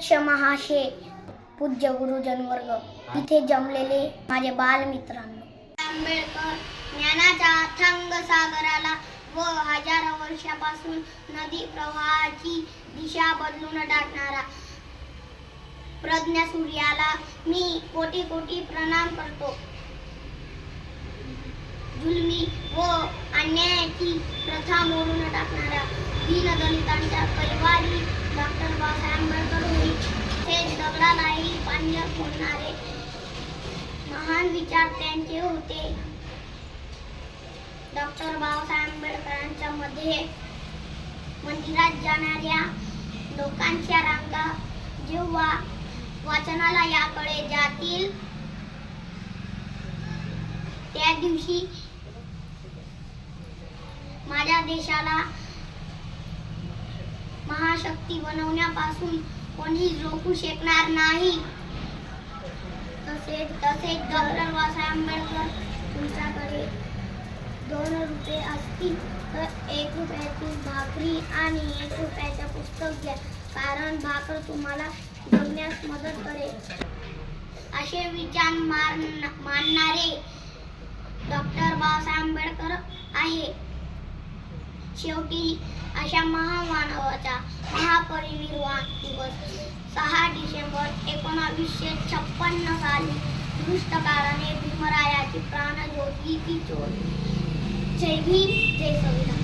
अध्यक्ष महाशय पूज्य गुरुजन वर्ग. इथे जमलेले माझे बालमित्रांनो. आंबेडकर ज्ञानाच्या अथांग सागराला व हजारो वर्षापासून नदी प्रवाहाची दिशा बदलून टाकणारा प्रज्ञा सूर्याला मी कोटी कोटी प्रणाम करतो. जुलमी व अन्यायाची प्रथा मोडून टाकणारा दीनदलितांच्या कैवारी डॉक्टर बाबासाहेब दगडालाही होणारे महान विचार त्यांचे होते. डॉक्टर बाबासाहेब आंबेडकरांच्या मध्ये मंदिरात जाणाऱ्या लोकांच्या रांगा जेव्हा वाचनाला याकडे जातील त्या दिवशी माझ्या देशाला महाशक्ती बनवण्यापासून कोणी रोखू शकणार नाही. तसेच तसेच डॉक्टर बाबासाहेब आंबेडकर तुमच्याकडे दोन रुपये असतील तर एक रुपयाची भाकरी आणि एक रुपयाचं पुस्तक घ्या कारण भाकर तुम्हाला जगण्यास मदत करेल. असे विचार मार मानणारे डॉक्टर बाबासाहेब आंबेडकर आहे. शेवटी अशा महामानवाचा महापरिनिर्वाण दिवस सहा डिसेंबर एकोणीसशे छप्पन्न साली दुष्ट काळाने भीमरायाची प्राणज्योती ती चोरी जय भीम जय संविधान.